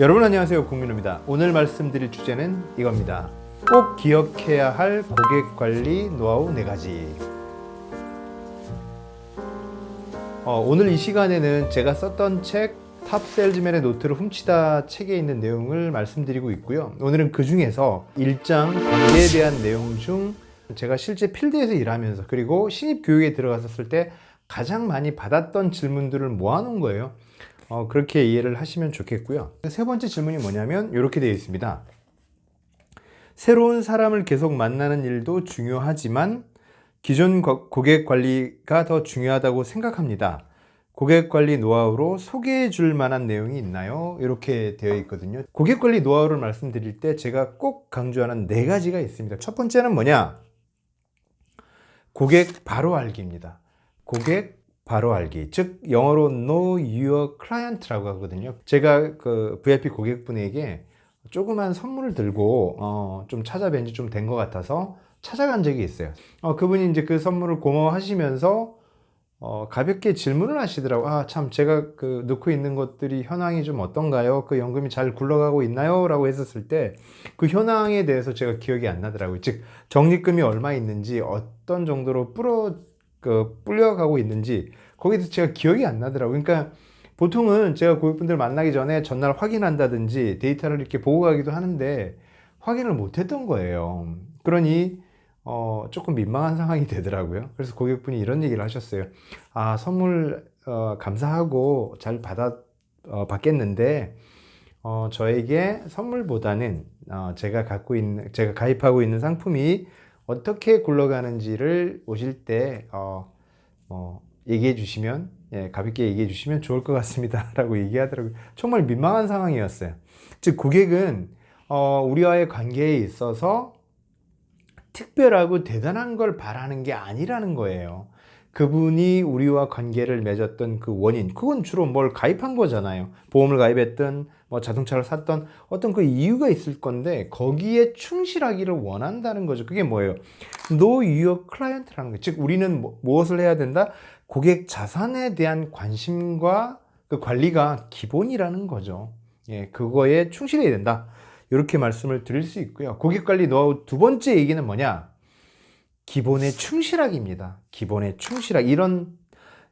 여러분 안녕하세요. 국민호입니다. 오늘 말씀드릴 주제는 이겁니다. 꼭 기억해야 할 고객 관리 노하우 4가지. 어, 오늘 이 시간에는 제가 썼던 책 탑셀즈맨의 노트를 훔치다 책에 있는 내용을 말씀드리고 있고요. 오늘은 그 중에서 일장 관계에 대한 내용 중 제가 실제 필드에서 일하면서 그리고 신입 교육에 들어갔었을 때 가장 많이 받았던 질문들을 모아놓은 거예요 어, 그렇게 이해를 하시면 좋겠고요. 세 번째 질문이 뭐냐면 이렇게 되어 있습니다. 새로운 사람을 계속 만나는 일도 중요하지만 기존 거- 고객 관리가 더 중요하다고 생각합니다. 고객 관리 노하우로 소개해 줄 만한 내용이 있나요? 이렇게 되어 있거든요. 고객 관리 노하우를 말씀드릴 때 제가 꼭 강조하는 네 가지가 있습니다. 첫 번째는 뭐냐? 고객 바로 알기입니다. 고객 바로 알기. 즉 영어로 know your client라고 하거든요. 제가 그 VIP 고객분에게 조그만 선물을 들고 어, 좀 찾아뵌 지 좀 된 것 같아서 찾아간 적이 있어요. 어, 그분이 이제 그 선물을 고마워하시면서 어, 가볍게 질문을 하시더라고. 아, 참, 제가 그 넣고 있는 것들이 현황이 좀 어떤가요? 그 연금이 잘 굴러가고 있나요? 라고 했었을 때 그 현황에 대해서 제가 기억이 안 나더라고요. 즉, 적립금이 얼마 있는지, 어떤 정도로 불어, 그, 불려가고 있는지, 거기서 제가 기억이 안 나더라고요. 그러니까 보통은 제가 고객분들 만나기 전에 전날 확인한다든지 데이터를 이렇게 보고 가기도 하는데 확인을 못 했던 거예요. 그러니 어, 조금 민망한 상황이 되더라고요. 그래서 고객분이 이런 얘기를 하셨어요. 아, 선물 어, 감사하고 잘 받아 어, 받겠는데 어, 저에게 선물보다는 어, 제가 갖고 있는 제가 가입하고 있는 상품이 어떻게 굴러가는지를 오실 때 어, 뭐 얘기해 주시면 예, 가볍게 얘기해 주시면 좋을 것 같습니다 라고 얘기하더라고요. 정말 민망한 상황이었어요. 즉 고객은 어, 우리와의 관계에 있어서 특별하고 대단한 걸 바라는 게 아니라는 거예요. 그분이 우리와 관계를 맺었던 그 원인, 그건 주로 뭘 가입한 거잖아요. 보험을 가입했든, 뭐 자동차를 샀던 어떤 그 이유가 있을 건데, 거기에 충실하기를 원한다는 거죠. 그게 뭐예요? Know your client라는 거예요. 즉, 우리는 뭐- 무엇을 해야 된다? 고객 자산에 대한 관심과 그 관리가 기본이라는 거죠. 예, 그거에 충실해야 된다. 이렇게 말씀을 드릴 수 있고요. 고객 관리 노하우 두 번째 얘기는 뭐냐? 기본에 충실하기입니다. 기본에 충실하기. 이런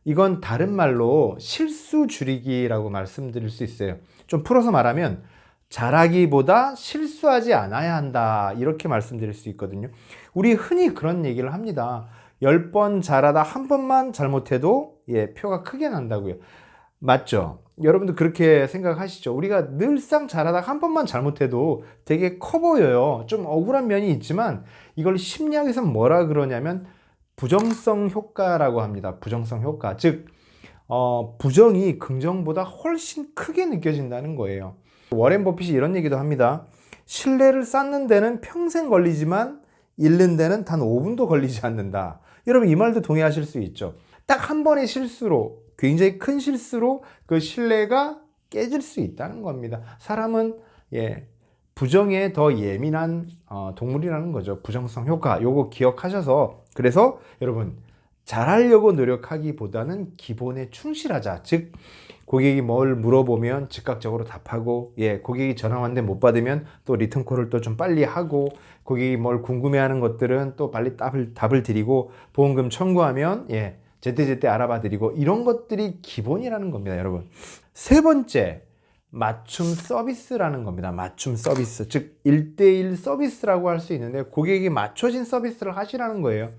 이건 다른 말로 실수 줄이기라고 말씀드릴 수 있어요. 좀 풀어서 말하면 잘하기보다 실수하지 않아야 한다. 이렇게 말씀드릴 수 있거든요. 우리 흔히 그런 얘기를 합니다. 10번 잘하다 한 번만 잘못해도 예, 표가 크게 난다고요. 맞죠? 여러분도 그렇게 생각하시죠? 우리가 늘상 잘하다 한 번만 잘못해도 되게 커 보여요. 좀 억울한 면이 있지만 이걸 심리학에서 뭐라 그러냐면 부정성 효과라고 합니다. 부정성 효과. 즉, 어, 부정이 긍정보다 훨씬 크게 느껴진다는 거예요. 워렌 버핏이 이런 얘기도 합니다. 신뢰를 쌓는 데는 평생 걸리지만 잃는 데는 단 5분도 걸리지 않는다. 여러분 이 말도 동의하실 수 있죠. 딱 한 번의 실수로 굉장히 큰 실수로 그 신뢰가 깨질 수 있다는 겁니다. 사람은 예 부정에 더 예민한 어, 동물이라는 거죠. 부정성 효과 요거 기억하셔서 그래서 여러분 잘하려고 노력하기보다는 기본에 충실하자. 즉 고객이 뭘 물어보면 즉각적으로 답하고 예 고객이 전화 왔는데 못 받으면 또 리턴 콜을 또 좀 빨리 하고 고객이 뭘 궁금해하는 것들은 또 빨리 답을 답을 드리고 보험금 청구하면 예 제때제때 알아봐 드리고 이런 것들이 기본이라는 겁니다, 여러분. 세 번째 맞춤 서비스라는 겁니다. 맞춤 서비스. 즉 1대1 서비스라고 할 수 있는데 고객이 맞춰진 서비스를 하시라는 거예요.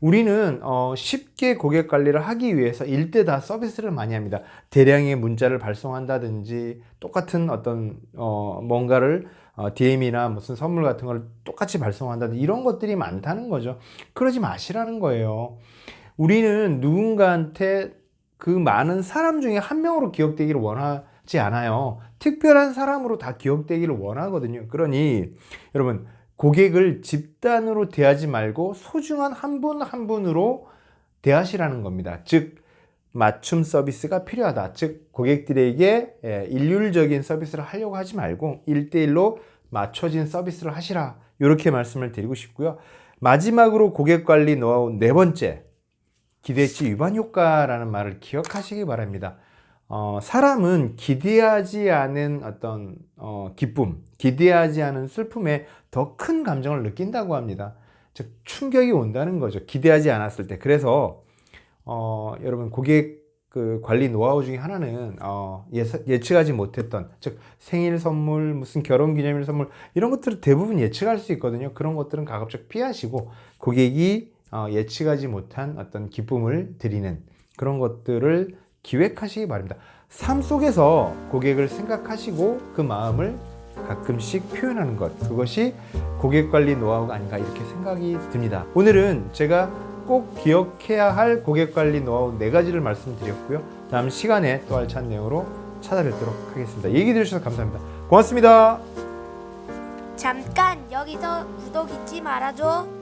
우리는 어, 쉽게 고객 관리를 하기 위해서 일대 다 서비스를 많이 합니다. 대량의 문자를 발송한다든지 똑같은 어떤 어, 뭔가를 어, DM이나 무슨 선물 같은 걸 똑같이 발송한다든지 이런 것들이 많다는 거죠. 그러지 마시라는 거예요. 우리는 누군가한테 그 많은 사람 중에 한 명으로 기억되기를 원하지 않아요. 특별한 사람으로 다 기억되기를 원하거든요. 그러니 여러분 고객을 집단으로 대하지 말고 소중한 한 분한 분으로 대하시라는 겁니다. 즉 맞춤 서비스가 필요하다. 즉 고객들에게 예, 일률적인 서비스를 하려고 하지 말고 1대1로 맞춰진 서비스를 하시라. 이렇게 말씀을 드리고 싶고요. 마지막으로 고객 관리 노하우 네 번째 기대치 위반 효과라는 말을 기억하시기 바랍니다. 어, 사람은 기대하지 않은 어떤 어, 기쁨, 기대하지 않은 슬픔에 더 큰 감정을 느낀다고 합니다. 즉 충격이 온다는 거죠. 기대하지 않았을 때. 그래서 어, 여러분 고객 그 관리 노하우 중에 하나는 어, 예측하지 못했던 즉 생일 선물, 무슨 결혼 기념일 선물 이런 것들은 대부분 예측할 수 있거든요. 그런 것들은 가급적 피하시고 고객이 어, 예측하지 못한 어떤 기쁨을 드리는 그런 것들을 기획하시기 바랍니다. 삶 속에서 고객을 생각하시고 그 마음을 가끔씩 표현하는 것 그것이 고객 관리 노하우가 아닌가 이렇게 생각이 듭니다. 오늘은 제가 꼭 기억해야 할 고객 관리 노하우 네 가지를 말씀드렸고요. 다음 시간에 또 알찬 내용으로 찾아뵙도록 하겠습니다. 얘기 들으셔서 감사합니다. 고맙습니다. 잠깐 여기서 구독 잊지 말아줘.